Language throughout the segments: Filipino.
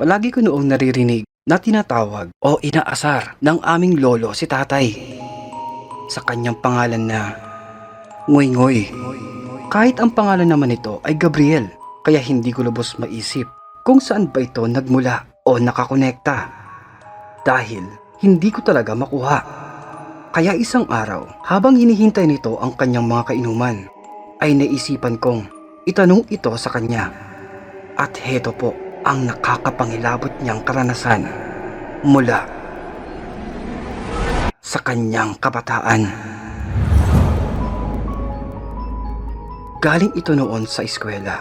Palagi ko noong naririnig na tinatawag o inaasar ng aming lolo si tatay. Sa kanyang pangalan na Ngoy Ngoy. Kahit ang pangalan naman nito ay Gabriel, kaya hindi ko lubos maisip kung saan ba ito nagmula o nakakonekta. Dahil hindi ko talaga makuha. Kaya isang araw, habang hinihintay nito ang kanyang mga kainuman, ay naisipan kong itanong ito sa kanya. At heto po ang nakakapangilabot niyang karanasan mula sa kanyang kabataan. Galing ito noon sa eskwela.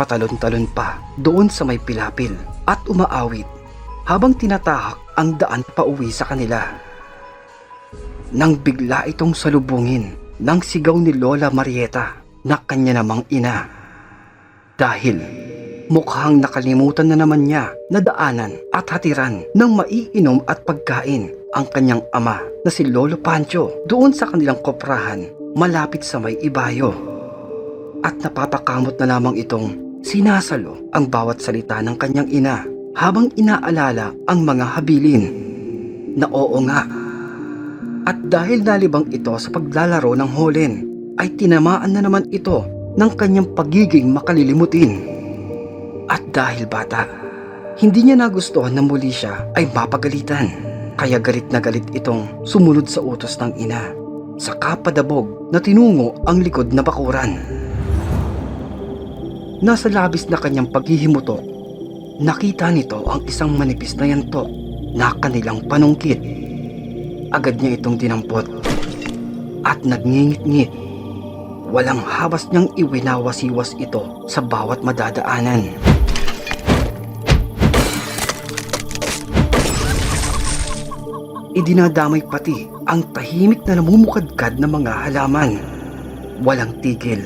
Patalon-talon pa doon sa may pilapil at umaawit habang tinatahak ang daan pauwi sa kanila. Nang bigla itong salubungin ng sigaw ni Lola Marieta na kanya namang ina. Dahil mukhang nakalimutan na naman niya na daanan at hatiran ng maiinom at pagkain ang kanyang ama na si Lolo Pancho doon sa kanilang koprahan malapit sa may ibayo. At napapakamot na lamang itong sinasalo ang bawat salita ng kanyang ina habang inaalala ang mga habilin na oo nga. At dahil nalibang ito sa paglalaro ng holen, ay tinamaan na naman ito ng kanyang pagiging makalilimutin. At dahil bata, hindi niya nagustuhan na muli siya ay mapagalitan. Kaya galit na galit itong sumunod sa utos ng ina sa kapadabog na tinungo ang likod na bakuran. Nasa labis na kanyang paghihimutok, nakita nito ang isang manipis na yanto na kanilang panungkit. Agad niya itong dinampot at nagngingit-ngit. Walang habas niyang iwinawasiwas ito sa bawat madadaanan. Idinadamay pati ang tahimik na namumukadkad na mga halaman. Walang tigil.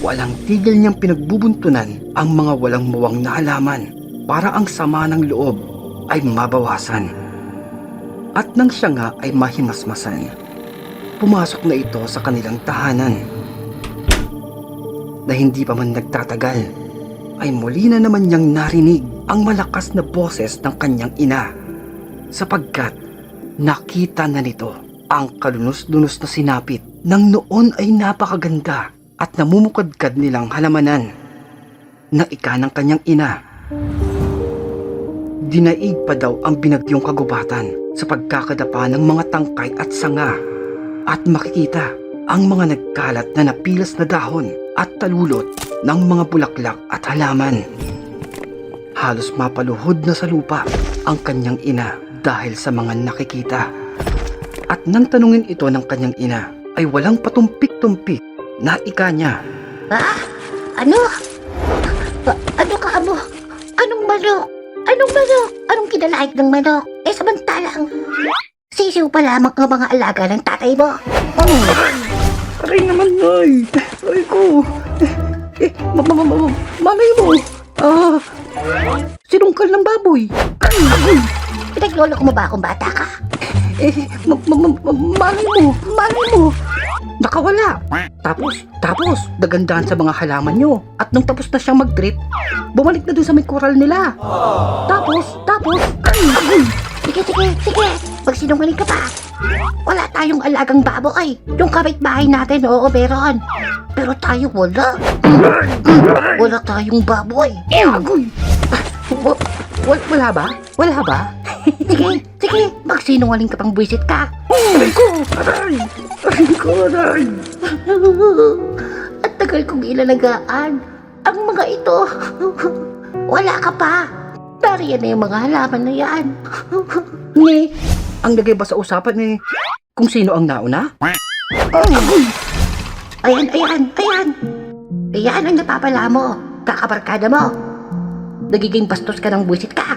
Walang tigil niyang pinagbubuntunan ang mga walang muwang na halaman para ang sama ng loob ay mabawasan. At nang siya nga ay mahimasmasan, pumasok na ito sa kanilang tahanan. Na hindi pa man nagtatagal, ay muli na naman niyang narinig ang malakas na boses ng kanyang ina. Sapagkat nakita na nito ang kalunos-lunos na sinapit ng noon ay napakaganda at namumukadkad nilang halamanan na ika ng kanyang ina. Dinaig pa daw ang binagyong kagubatan sa pagkakadapa ng mga tangkay at sanga at makikita ang mga nagkalat na napilas na dahon at talulot ng mga bulaklak at halaman. Halos mapaluhod na sa lupa ang kanyang ina dahil sa mga nakikita. At nang tanungin ito ng kanyang ina ay walang patumpik-tumpik na ika niya. Ah? Ano? A- ano ka mo? Anong manok? Anong manok? Anong kinalaik ng manok? Eh samantalang, sisiw pa lamang ang mga alaga ng tatay mo. Aray naman, ay! Ay ko! Eh, eh ma ma ma ma malay mo! Ah, sinungkal ng baboy! Pinaglolo ko mo ba akong bata ka? Eh, ma ma ma ma- malay mo! Malay mo! Nakawala! Tapos, tapos, dagandahan sa mga halaman nyo. At nung tapos na siyang mag-trip, bumalik na dun sa may koral nila. Tapos, tapos, ay, ay! Sige, sige, sige. Pag sinungaling ka pa. Wala tayong alagang baboy. Yung kapitbahay natin, oo, meron. Pero tayo wala. Wala tayong baboy. Agoy! Wa- wa- wala ba? Wala ba? Sige, sige. Magsinungaling ka pang buwisit ka. Aray ko! Aray! Aray ko, aray! At tagal kong ilalagaan ang mga ito. Wala ka pa. Nariyan na yung mga halaman na yan. Ni, ang lagay ba sa usapan ni kung sino ang nauna? Ayan, ayan, ayan. Ayan ang napapala mo. Kakabarkada mo. Nagiging bastos ka ng buwisit ka.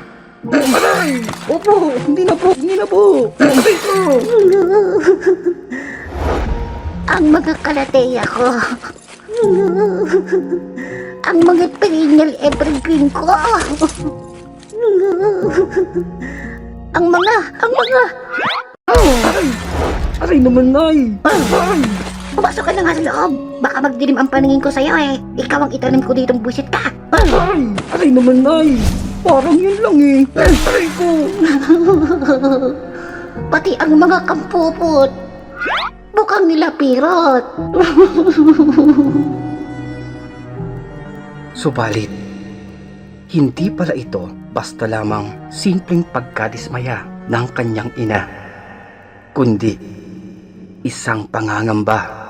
Opo! Hindi na po! Hindi na po! Aray ko! Ang mga kalateya ko. ang mga perennial evergreen ko. Ang mga, ang mga, Aray! Aray naman, Nay! Aray! Pumasok ka na nga sa loob. Baka magdilim ang paningin ko sa'yo eh. Ikaw ang itanim ko ditong buwisit ka. Ay, aray naman, Nay. Parang yun lang eh. Ay, aray ko. Pati ang mga kampupot. Mukhang nilapirot. Subalit, hindi pala ito basta lamang simpleng pagkadismaya ng kanyang ina, kundi isang pangangamba.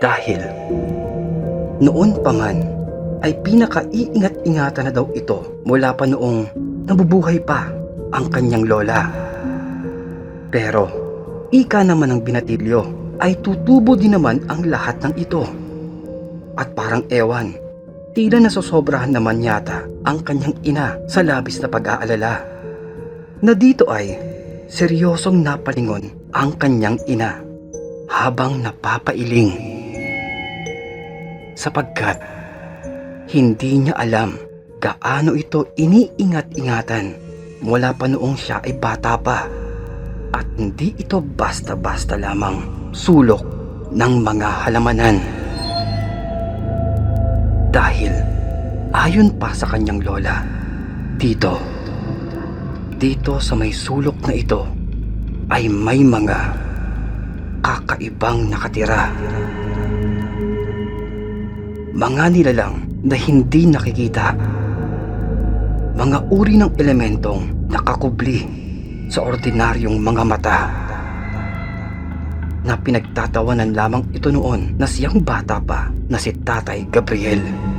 Dahil noon pa man ay pinakaiingat-ingatan na daw ito mula pa noong nabubuhay pa ang kanyang lola. Pero, ika naman ng binatilyo ay tutubo din naman ang lahat ng ito. At parang ewan, tila nasosobrahan naman yata ang kanyang ina sa labis na pag-aalala. Na dito ay seryosong napalingon ang kanyang ina habang napapailing. Sapagkat hindi niya alam gaano ito iniingat-ingatan mula pa noong siya ay bata pa. At hindi ito basta-basta lamang sulok ng mga halamanan. Dahil ayon pa sa kanyang lola, dito, dito sa may sulok na ito ay may mga kakaibang nakatira. Mga nilalang na hindi nakikita. Mga uri ng elementong nakakubli sa ordinaryong mga mata na pinagtatawanan lamang ito noon na siyang bata pa na si Tatay Gabriel.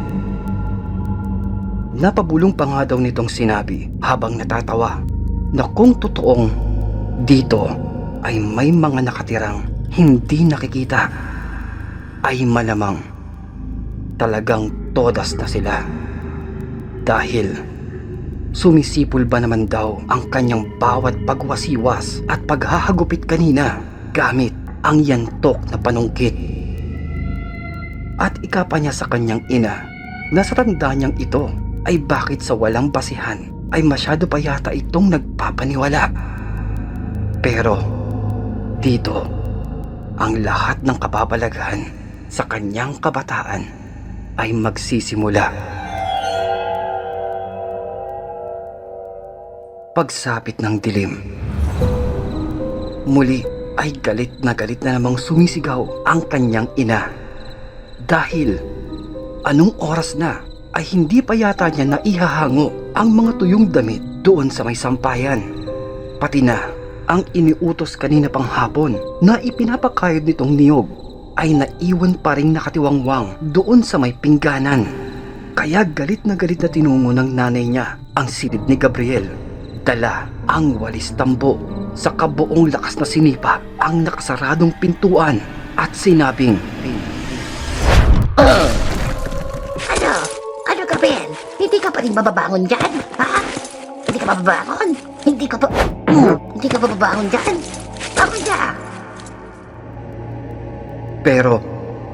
Napabulong pa nga daw nitong sinabi habang natatawa na kung totoong dito ay may mga nakatirang hindi nakikita ay malamang talagang todas na sila. Dahil sumisipol ba naman daw ang kanyang bawat pagwasiwas at paghahagupit kanina gamit ang yantok na panungkit. At ikapa niya sa kanyang ina na sa tanda niyang ito ay bakit sa walang basihan ay masyado pa yata itong nagpapaniwala. Pero dito ang lahat ng kababalaghan sa kanyang kabataan ay magsisimula. Pagsapit ng dilim, muli ay galit na galit na namang sumisigaw ang kanyang ina. Dahil anong oras na ay hindi pa yata niya naihahango ang mga tuyong damit doon sa may sampayan. Pati na ang iniutos kanina pang hapon na ipinapakayod nitong niyog ay naiwan pa rin nakatiwangwang doon sa may pingganan. Kaya galit na galit na tinungo ng nanay niya ang silid ni Gabriel. Dala ang walis tambo sa kabuong lakas na sinipa ang nakasaradong pintuan at sinabing Hindi ka pa rin bababangon dyan? Ha? Hindi ka bababangon? Hindi ka pa... Hmm, hindi ka bababangon dyan? Ako dyan! Pero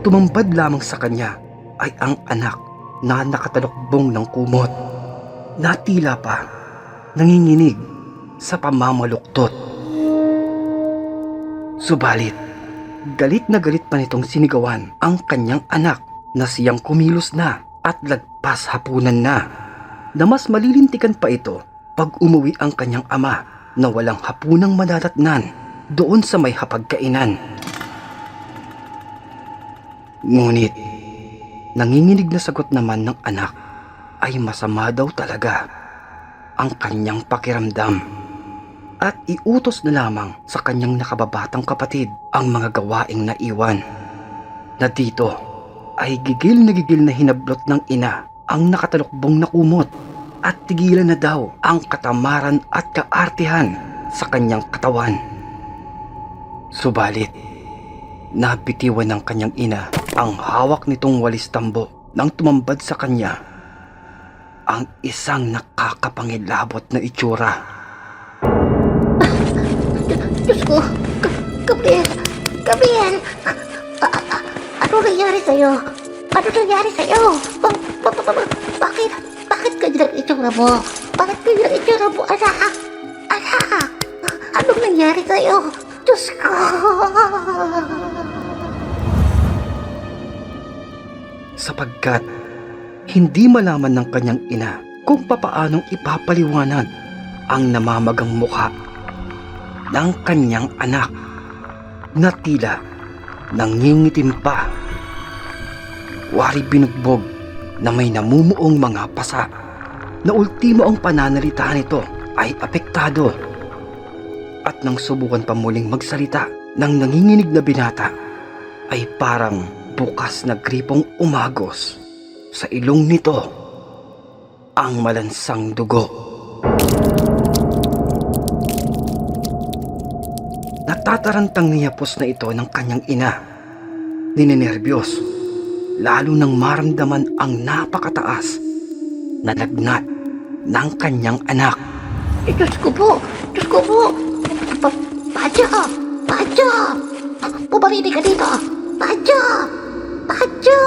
tumambad lamang sa kanya ay ang anak na nakatalokbong ng kumot. Natila pa, nanginginig sa pamamaluktot. Subalit, galit na galit pa nitong sinigawan ang kanyang anak na siyang kumilos na at lagpas hapunan na. Na mas malilintikan pa ito pag umuwi ang kanyang ama na walang hapunang madadatnan doon sa may hapagkainan. Ngunit, nanginginig na sagot naman ng anak ay masama daw talaga ang kanyang pakiramdam. At iutos na lamang sa kanyang nakababatang kapatid ang mga gawaing naiwan. Na dito ay gigil na gigil na hinablot ng ina ang nakatalukbong na kumot at tigilan na daw ang katamaran at kaartihan sa kanyang katawan. Subalit, Nabitiwan ng kanyang ina ang hawak nitong walis tambo nang tumambad sa kanya ang isang nakakapangilabot na itsura. Diyos ko! Ga- Gabriel! Gabriel! Ano nangyari sa'yo? Ano nangyari sa'yo? Ba- ba- ba- ba- bakit? Bakit ganyan ang itsura mo? Bakit ganyan ang itsura mo, anak? Anak! Anong nangyari sa'yo? Diyos ko! sapagkat hindi malaman ng kanyang ina kung papaanong ipapaliwanag ang namamagang mukha ng kanyang anak na tila nangingitim pa. Wari binugbog na may namumuong mga pasa na ultimo ang pananalita nito ay apektado. At nang subukan pa muling magsalita ng nanginginig na binata ay parang bukas na gripong umagos sa ilong nito ang malansang dugo. Natatarantang niyapos na ito ng kanyang ina. Ninenerbiyos, lalo nang maramdaman ang napakataas na lagnat ng kanyang anak. Eh, Diyos ko po! Diyos ko po! Pa Padyo! Padyo! Pumarili ka dito! Padyo! Padyo!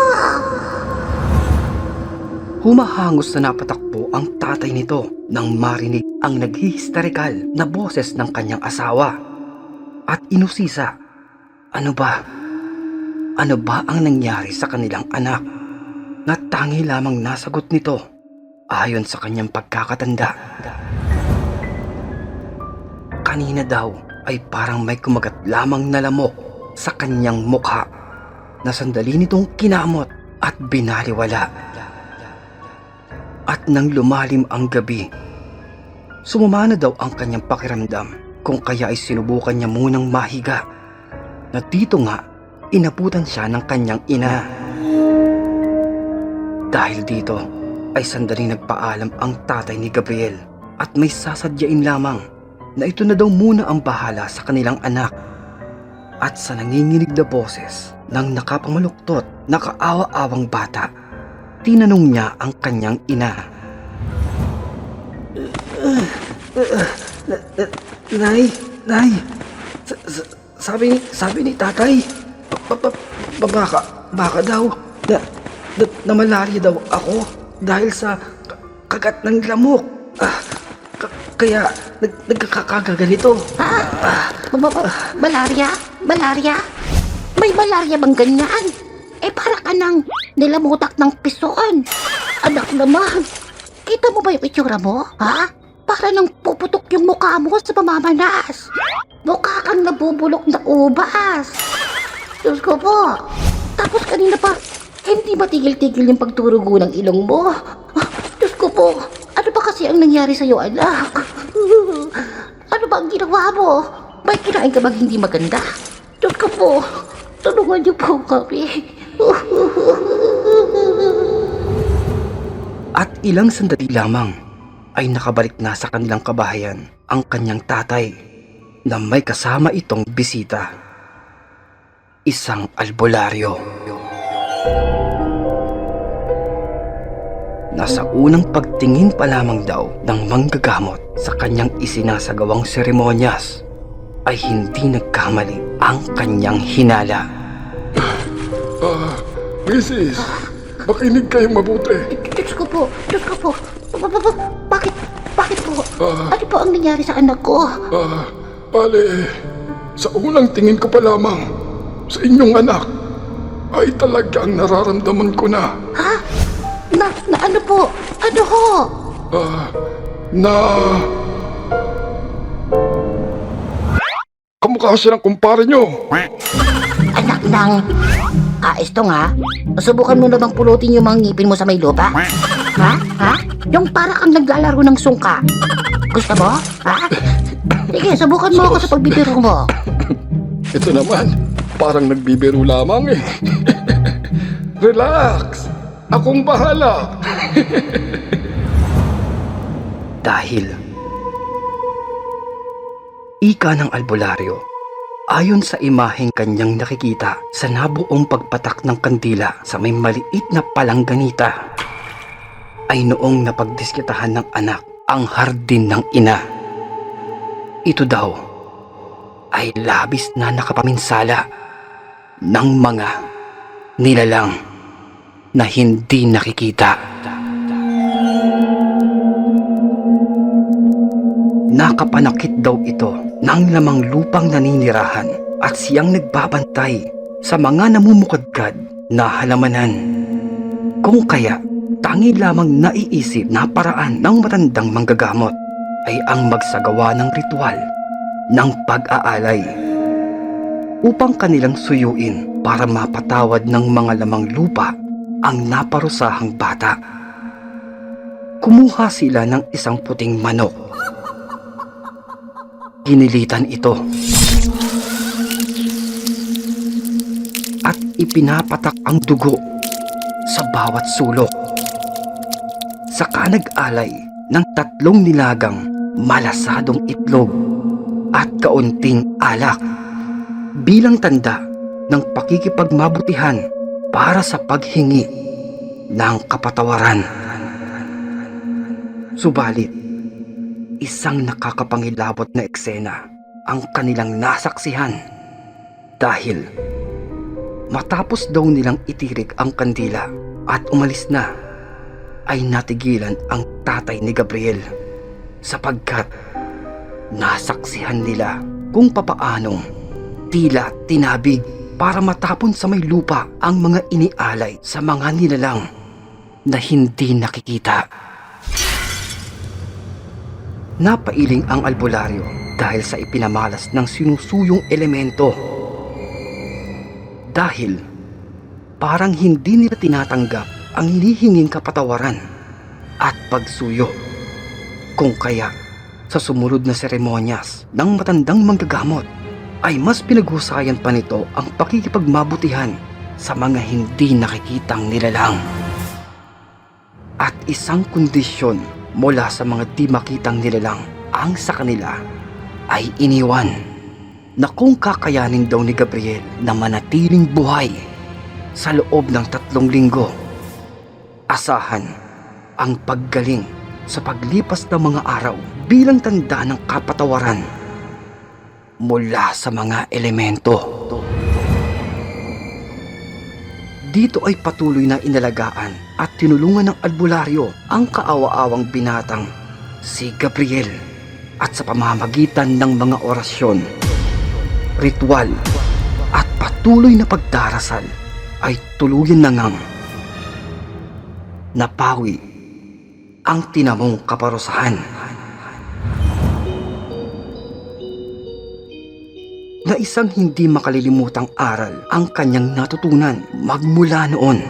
Humahangos na napatakbo ang tatay nito nang marinig ang naghihistorikal na boses ng kanyang asawa. At inusisa, ano ba? Ano ba ang nangyari sa kanilang anak? Na tangi lamang nasagot nito ayon sa kanyang pagkakatanda. Kanina daw ay parang may kumagat lamang na lamok sa kanyang mukha na sandali nitong kinamot at binaliwala. At nang lumalim ang gabi, sumama na daw ang kanyang pakiramdam kung kaya ay sinubukan niya munang mahiga. Na dito nga, inabutan siya ng kanyang ina. Dahil dito, ay sandali nagpaalam ang tatay ni Gabriel at may sasadyain lamang na ito na daw muna ang bahala sa kanilang anak. At sa nanginginig na boses ng nakapamaluktot na kaawa-awang bata, tinanong niya ang kanyang ina. Nay, nay, sa- sa- sabi ni, sabi ni tatay, baka, baka daw, na, na, na malaria daw ako dahil sa ka- kagat ng lamok. Ah, ka- kaya nag, nagkakagaganito. Ha? Ba- ba- Malaria? Malaria? May malaria bang ganyan? Eh, para ka nang nilamutak ng pison. Anak naman, kita mo ba yung itsura mo? Ha? Para nang puputok yung mukha mo sa pamamanas. Mukha kang nabubulok na ubas. Diyos ko po. Tapos kanina pa, hindi ba tigil-tigil yung pagturugo ng ilong mo? Diyos ko po, ano ba kasi ang nangyari sa'yo, anak? Ano ba ang ginawa mo? May kinain ka bang hindi maganda? Diyos ko po, tulungan niyo po kami. At ilang sandali lamang ay nakabalik na sa kanilang kabahayan ang kanyang tatay na may kasama itong bisita. Isang albularyo. Nasa unang pagtingin pa lamang daw ng manggagamot sa kanyang isinasagawang seremonyas ay hindi nagkamali ang kanyang hinala. Ah, Mrs. Makinig kayo mabuti. Diyos ko po, Diyos ko po. Ba- ba- ba- Bakit, bakit po? Ah. Ano po ang nangyari sa anak ko? Ah, bale, sa unang tingin ko pa lamang sa inyong anak ay talagang nararamdaman ko na Ha? Na, na ano po? Ano ho? ah, na kamukha siya ng kumpare nyo. Anak ng... Ah, ito nga. Subukan mo na bang pulutin yung mga ngipin mo sa may lupa? Ha? Ha? Yung para kang naglalaro ng sungka. Gusto mo? Ha? Sige, subukan mo ako sa pagbibiro mo. Ito naman, parang nagbibiro lamang eh. Relax! Akong bahala! Dahil Ika ng albularyo Ayon sa imaheng kanyang nakikita sa nabuong pagpatak ng kandila sa may maliit na palangganita ay noong napagdiskitahan ng anak ang hardin ng ina. Ito daw ay labis na nakapaminsala ng mga nilalang na hindi nakikita. Nakapanakit daw ito ng lamang lupang naninirahan at siyang nagbabantay sa mga namumukadkad na halamanan. Kung kaya, tangi lamang naiisip na paraan ng matandang manggagamot ay ang magsagawa ng ritual ng pag-aalay upang kanilang suyuin para mapatawad ng mga lamang lupa ang naparusahang bata. Kumuha sila ng isang puting manok. Ginilitan ito. At ipinapatak ang dugo sa bawat sulok. Saka nag-alay ng tatlong nilagang malasadong itlog at kaunting alak bilang tanda ng pakikipagmabutihan para sa paghingi ng kapatawaran. Subalit, isang nakakapangilabot na eksena ang kanilang nasaksihan dahil matapos daw nilang itirik ang kandila at umalis na ay natigilan ang tatay ni Gabriel sapagkat nasaksihan nila kung papaanong tila tinabig para matapon sa may lupa ang mga inialay sa mga nilalang na hindi nakikita. Napailing ang albularyo dahil sa ipinamalas ng sinusuyong elemento. Dahil parang hindi nila tinatanggap ang hinihinging kapatawaran at pagsuyo. Kung kaya sa sumunod na seremonyas ng matandang manggagamot ay mas pinaghusayan pa nito ang pakikipagmabutihan sa mga hindi nakikitang nilalang. At isang kondisyon mula sa mga di makitang nilalang ang sa kanila ay iniwan na kung kakayanin daw ni Gabriel na manatiling buhay sa loob ng tatlong linggo, asahan ang paggaling sa paglipas ng mga araw bilang tanda ng kapatawaran mula sa mga elemento. Dito ay patuloy na inalagaan at tinulungan ng albularyo ang kaawa-awang binatang si Gabriel at sa pamamagitan ng mga orasyon, ritual at patuloy na pagdarasal ay tuluyan na ngang napawi ang tinamong kaparusahan. Na isang hindi makalilimutang aral ang kanyang natutunan magmula noon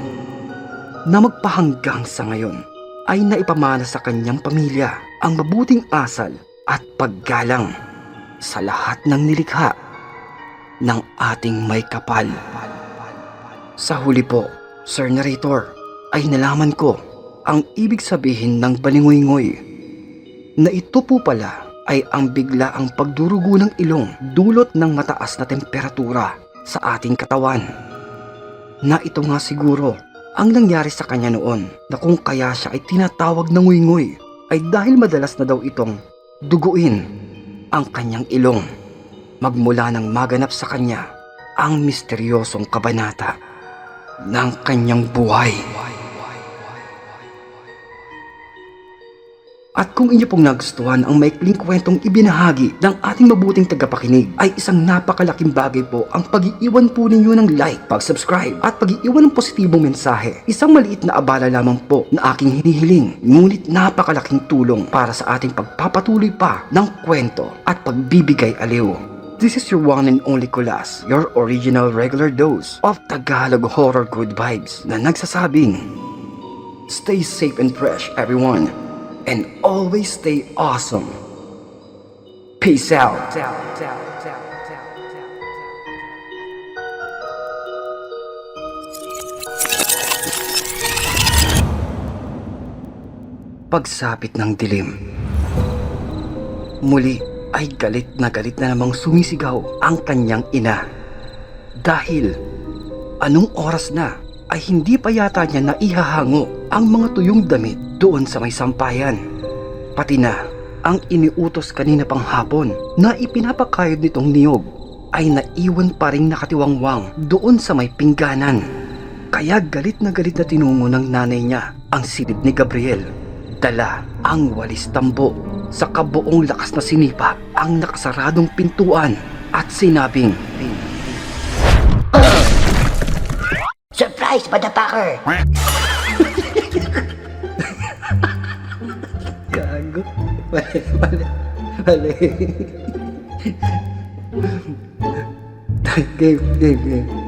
na magpahanggang sa ngayon ay naipamana sa kanyang pamilya ang mabuting asal at paggalang sa lahat ng nilikha ng ating may kapal. Sa huli po, Sir Narrator, ay nalaman ko ang ibig sabihin ng balingoy-ngoy na ito po pala ay ang bigla ang pagdurugo ng ilong dulot ng mataas na temperatura sa ating katawan. Na ito nga siguro ang nangyari sa kanya noon na kung kaya siya ay tinatawag na nguy ay dahil madalas na daw itong duguin ang kanyang ilong magmula nang maganap sa kanya ang misteryosong kabanata ng kanyang buhay. At kung inyo pong nagustuhan ang maikling kwentong ibinahagi ng ating mabuting tagapakinig ay isang napakalaking bagay po ang pag-iiwan po ninyo ng like, pag-subscribe at pag-iiwan ng positibong mensahe. Isang maliit na abala lamang po na aking hinihiling ngunit napakalaking tulong para sa ating pagpapatuloy pa ng kwento at pagbibigay aliw. This is your one and only Kulas, your original regular dose of Tagalog horror good vibes na nagsasabing Stay safe and fresh everyone and always stay awesome. Peace out. Pagsapit ng dilim. Muli ay galit na galit na namang sumisigaw ang kanyang ina. Dahil anong oras na ay hindi pa yata niya naihahango ang mga tuyong damit doon sa may sampayan. Pati na ang iniutos kanina pang hapon na ipinapakayod nitong niyog ay naiwan pa rin nakatiwangwang doon sa may pingganan. Kaya galit na galit na tinungo ng nanay niya ang silid ni Gabriel Dala ang walis tambo sa kabuong lakas na sinipa ang nakasaradong pintuan at sinabing, Surprise, motherfucker! Mali, mali, mali. game, game, game.